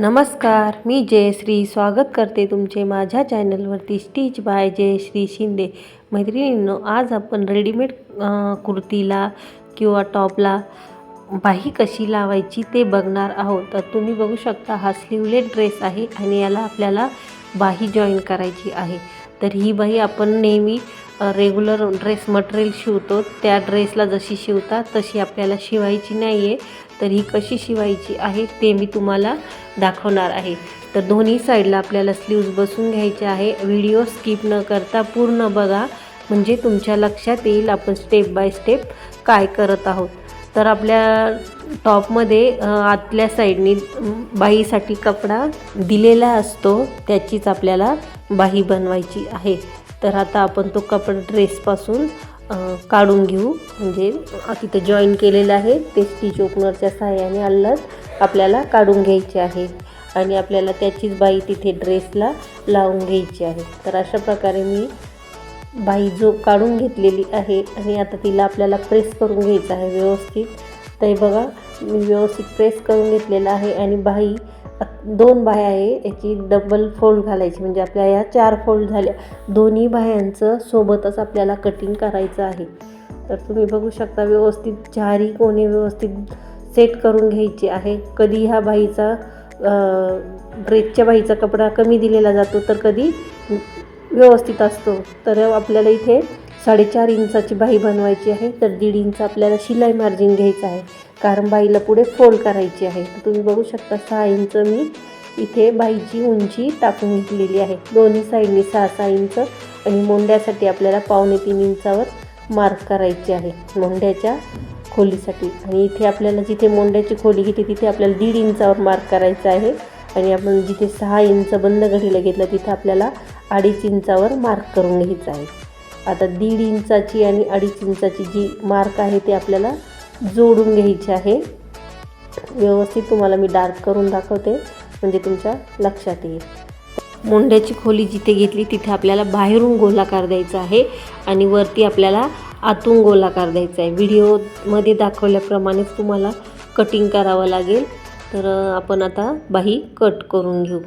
नमस्कार मी जयश्री. स्वागत करते तुमचे माझ्या चॅनलवरती स्टिच बाय जयश्री शिंदे. मैत्रिणींनो आज आपण रेडीमेड कुर्तीला किंवा टॉपला बाही कशी लावायची ते बघणार आहोत. तर तुम्ही बघू शकता हा स्लीवलेट ड्रेस आहे आणि याला आपल्याला बाही जॉईन करायची आहे. तर ही बाही आपण नेहमी रेग्युलर ड्रेस मटेरियल शिवतो. त्या ड्रेसला जशी शिवतात तशी आपल्याला शिवायची नाही आहे तर ही कशी शिवायची आहे ते मी तुम्हाला दाखवणार आहे. तर दोन्ही साईडला आपल्याला स्लीव्ज बसून घ्यायचे आहे. व्हिडिओ स्किप न करता पूर्ण बघा. म्हणजे तुमच्या लक्षात येईल आपण स्टेप बाय स्टेप काय करत आहोत. तर आपल्या टॉपमध्ये आतल्या साईडनी बाहीसाठी कपडा दिलेला असतो. त्याचीच आपल्याला बाही बनवायची आहे. तर आता आपण तो कपडा ड्रेसपासून काढून घेऊ. म्हणजे तिथं जॉईन केलेलं आहे. ते स्टिच ओपनरच्या सहाय्याने अलग आपल्याला काढून घ्यायचे आहे. आणि आपल्याला त्याचीच बाई तिथे ड्रेसला लावून घ्यायची आहे. तर अशा प्रकारे मी बाई जो काढून घेतलेली आहे आणि आता तिला आपल्याला प्रेस करून घ्यायचं आहे व्यवस्थित. तर हे बघा मी व्यवस्थित प्रेस करून घेतलेलं आहे. आणि बाई दोन बाह्या आहे याची डबल फोल्ड घालायची. म्हणजे आपल्या या चार फोल्ड झाल्या. दोन्ही बाह्यांचं सोबतच आपल्याला कटिंग करायचं आहे. तर तुम्ही बघू शकता व्यवस्थित चारही कोणी व्यवस्थित सेट करून घ्यायची आहे. कधी ह्या बाईचा ड्रेसच्या बाईचा कपडा कमी दिलेला जातो तर कधी व्यवस्थित असतो. तर आपल्याला इथे साडेचार इंचाची बाही बनवायची आहे तर दीड इंच आपल्याला शिलाई मार्जिन घ्यायचं आहे. कारण बाईला पुढे फोल्ड करायची आहे. तुम्ही बघू शकता सहा इंच मी इथे बाईची उंची टाकून घेतलेली आहे. दोन्ही साईडनी सहा सहा इंच आणि मोंड्यासाठी आपल्याला पावणे तीन इंचावर मार्क करायची आहे मोंड्याच्या खोलीसाठी. आणि इथे आपल्याला जिथे मोंड्याची खोली घेते तिथे आपल्याला दीड इंचावर मार्क करायचं आहे. आणि आपण जिथे सहा इंच बंद घडीला घेतलं तिथे आपल्याला अडीच इंचावर मार्क करून घ्यायचं आहे. आता दीड इंचाची आणि अडीच इंचाची जी मार्क आहे ते आपल्याला जोडून घ्यायची आहे. व्यवस्थित तुम्हाला मी डार्क करून दाखवते म्हणजे तुमच्या लक्षात येईल. मुंड्याची खोली जिथे घेतली तिथे आपल्याला बाहेरून गोलाकार द्यायचा आहे आणि वरती आपल्याला आतून गोलाकार द्यायचा आहे. व्हिडिओमध्ये दाखवल्याप्रमाणेच तुम्हाला कटिंग करावं लागेल. तर आपण आता बाही कट करून घेऊ.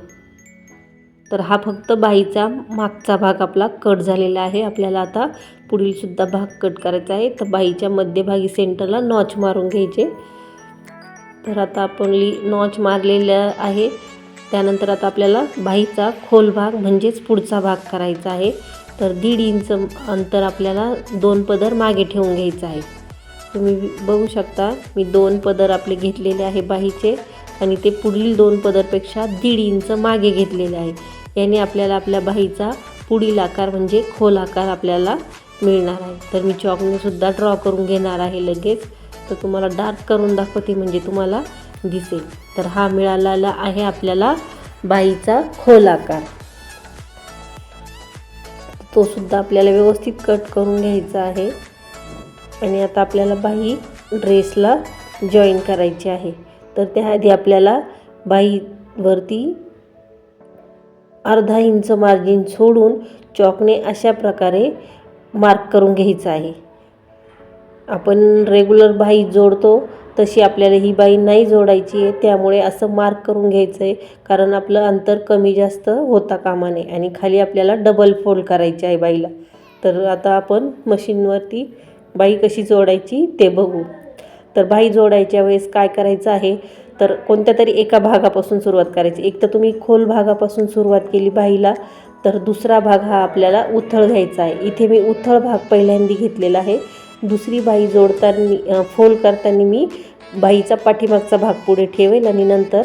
तर हा फक्त बाहीचा मागचा भाग आपला कट झालेला आहे. आपल्याला आता पुढील सुद्धा भाग कट करायचा आहे. तर बाहीच्या मध्यभागी सेंटरला नॉच मारून घ्यायचे. तर आता आपण ली नॉच मारलेलं आहे. त्यानंतर आता आपल्याला बाहीचा खोल भाग म्हणजेच पुढचा भाग करायचा आहे. तर दीड इंच अंतर आपल्याला दोन पदर मागे ठेवून घ्यायचं आहे. तुम्ही बघू शकता मी दोन पदर आपले घेतलेले आहे बाहीचे आणि ते पुढील दोन पदरपेक्षा दीड इंच मागे घेतलेले आहे. याने आपल्याला आपल्या बाहीचा पुढील आकार म्हणजे खोल आकार आपल्याला मिळणार आहे. तर मी चॉकने सुद्धा ड्रॉ करून घेणार आहे लगेच. तर तुम्हाला डार्क करून दाखवते म्हणजे तुम्हाला दिसेल. तर हा मिळालेला आहे आपल्याला बाईचा खोल आकार. तो सुद्धा आपल्याला व्यवस्थित कट करून घ्यायचा आहे. आणि आता आपल्याला बाही ड्रेसला जॉईन करायची आहे. तर त्याआधी आपल्याला बाईवरती अर्धा इंच मार्जिन सोडून चॉकने अशा प्रकारे मार्क करून घ्यायचं आहे. आपण रेग्युलर बाई जोडतो तशी आपल्याला ही बाई नाही जोडायची आहे त्यामुळे असं मार्क करून घ्यायचं आहे कारण आपलं अंतर कमी जास्त होता कामा नये आणि खाली आपल्याला डबल फोल्ड करायची आहे बाईला. तर आता आपण मशीनवरती बाई कशी जोडायची ते बघू. तर बाई जोडायच्या वेळेस काय करायचं आहे तर कोणत्या तरी एका भागापासून सुरुवात करायची. एक तर तुम्ही खोल भागापासून सुरुवात केली बाईला तर दुसरा भाग हा आपल्याला उथळ घ्यायचा आहे. इथे मी उथळ भाग पहिल्यांदा घेतलेला आहे. दुसरी बाई जोडताना फोल्ड करताना मी बाईचा पाठीमागचा भाग पुढे ठेवेल आणि नंतर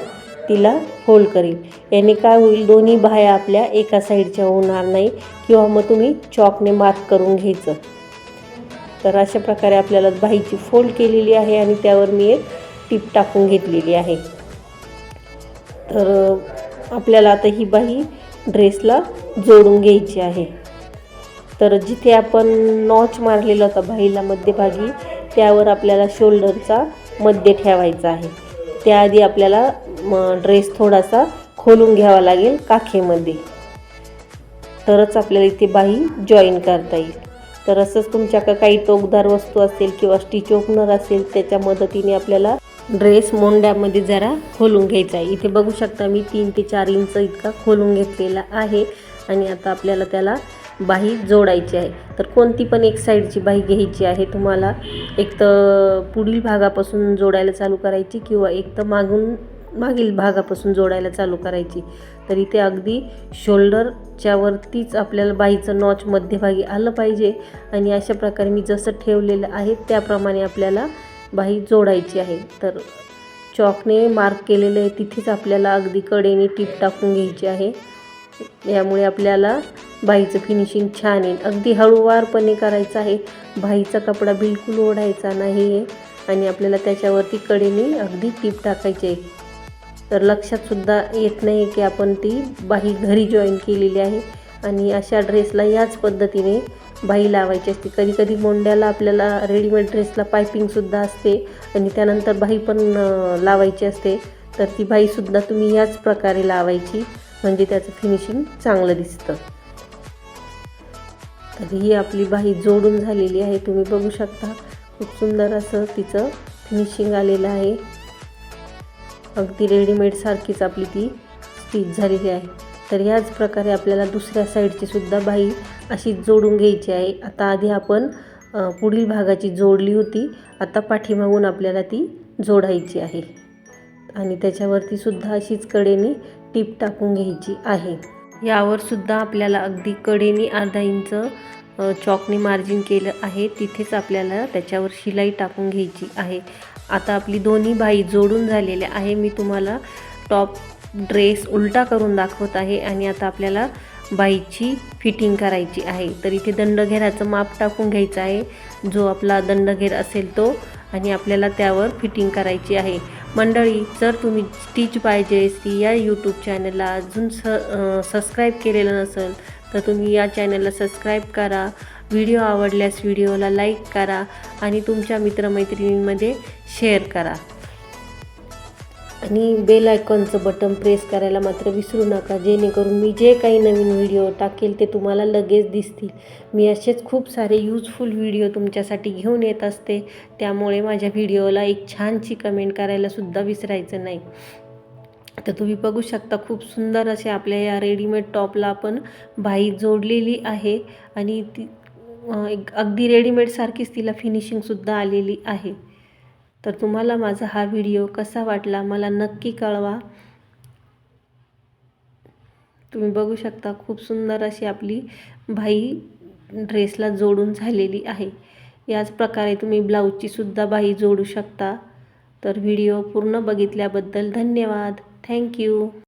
तिला फोल्ड करेल. याने काय होईल दोन्ही बाया आपल्या एका साईडच्या होणार नाही किंवा मग तुम्ही चॉकने मार्क करून घ्यायचं. तर अशा प्रकारे आपल्याला बाईची फोल्ड केलेली आहे आणि त्यावर मी एक टीप टाकून घेतलेली आहे. तर आपल्याला आता ही बाही ड्रेसला जोडून घ्यायची आहे. तर जिथे आपण नॉच मारलेला होता बाईला मध्यभागी त्यावर आपल्याला शोल्डरचा मध्य ठेवायचा आहे. त्याआधी आपल्याला ड्रेस थोडासा खोलून घ्यावा लागेल काखेमध्ये. तरच आपल्याला इथे बाही जॉईन करता येईल. तर असंच तुमच्याकडे काही टोकदार वस्तू असेल किंवा स्टिच ओपनर असेल त्याच्या मदतीने आपल्याला ड्रेस मोंड्यामध्ये जरा खोलून घ्यायचा आहे. इथे बघू शकता मी तीन ते चार इंच इतका खोलून घेतलेला आहे. आणि आता आपल्याला त्याला बाही जोडायची आहे. तर कोणती पण एक साईडची बाही घ्यायची आहे. तुम्हाला एक तर पुढील भागापासून जोडायला चालू करायची किंवा एक तर मागून मागील भागापासून जोडायला चालू करायची. तर इथे अगदी शोल्डरच्या वरतीच आपल्याला बाईचं नॉच मध्यभागी आलं पाहिजे. आणि अशा प्रकारे मी जसं ठेवलेलं आहे त्याप्रमाणे आपल्याला बाही जोडायची आहे. तर चॉकने मार्क केलेलं आहे. तिथेच आपल्याला अगदी कडेने टीप टाकून घ्यायची आहे. यामुळे आपल्याला बाईचं फिनिशिंग छान येईल. अगदी हळूवारपणे करायचं आहे. बाईचा कपडा बिलकुल ओढायचा नाही आहे आणि आपल्याला त्याच्यावरती कडेने अगदी टीप टाकायची आहे. तर लक्षातसुद्धा येत नाही की आपण ती बाही घरी जॉईन केलेली आहे. आणि अशा ड्रेसला याच पद्धतीने बाही लावायची असते. कधी कधी मोंड्याला आपल्याला रेडीमेड ड्रेसला पायपिंगसुद्धा असते. आणि त्यानंतर बाही पण लावायची असते. तर ती बाहीसुद्धा तुम्ही याच प्रकारे लावायची. म्हणजे त्याचं फिनिशिंग चांगलं दिसतं. तर ही आपली बाही जोडून झालेली आहे. तुम्ही बघू शकता. खूप सुंदर असं तिचं फिनिशिंग आलेलं आहे. अगदी रेडीमेडसारखीच आपली ती स्टिच झालेली आहे. तर याच प्रकारे आपल्याला दुसऱ्या साईडची सुद्धा बाही अशी जोडून घ्यायची आहे. आता आधी आपण पुढील भागाची जोडली होती. आता पाठीमागून आपल्याला ती जोडायची आहे. आणि त्याच्यावरती सुद्धा अशीच कडेने टीप टाकून घ्यायची आहे. यावर सुद्धा आपल्याला अगदी कडेने अर्धा इंच चॉकने मार्जिन केलं आहे. तिथेच आपल्याला त्याच्यावर शिलाई टाकून घ्यायची आहे. आता आपली दोन्ही बाई जोडून झालेल्या आहे. मी तुम्हाला टॉप ड्रेस उलटा करून दाखवत आहे आणि आता आपल्याला बाईची फिटिंग करायची आहे. तर इथे दंडघेराचं माप टाकून घ्यायचं आहे. जो आपला दंडघेर असेल तो आणि आपल्याला त्यावर फिटिंग करायची आहे. मंडळी जर तुम्ही स्टिच बाय जयश्री या यूट्यूब चॅनलला अजून स सबस्क्राईब केलेलं नसेल तर तुम्ही या चॅनलला सबस्क्राईब करा. व्हिडिओ आवडल्यास व्हिडिओला लाईक करा आणि तुमच्या मित्रमैत्रिणींमध्ये शेअर करा. आणि बेल आयकॉनचं बटन प्रेस करायला मात्र विसरू नका. जेणेकरून मी जे काही नवीन व्हिडिओ टाकेल ते तुम्हाला लगेच दिसतील. मी असेच खूप सारे यूजफुल व्हिडिओ तुमच्यासाठी घेऊन येत असते. त्यामुळे माझ्या व्हिडिओला एक छानशी कमेंट करायलासुद्धा विसरायचं नाही. तर तुम्ही बघू शकता खूप सुंदर असे आपल्या या रेडीमेड टॉपला आपण बाई जोडलेली आहे. आणि ती एक अगदी रेडीमेडसारखीच तिला फिनिशिंगसुद्धा आलेली आहे. तर तुम्हाला माझा हा व्हिडिओ कसा वाटला मला नक्की कळवा. तुम्ही बघू शकता खूप सुंदर अशी आपली बाई ड्रेसला जोडून झालेली आहे. याच प्रकारे तुम्ही ब्लाऊजची सुद्धा बाई जोडू शकता. तर व्हिडिओ पूर्ण बघितल्याबद्दल धन्यवाद. थँक्यू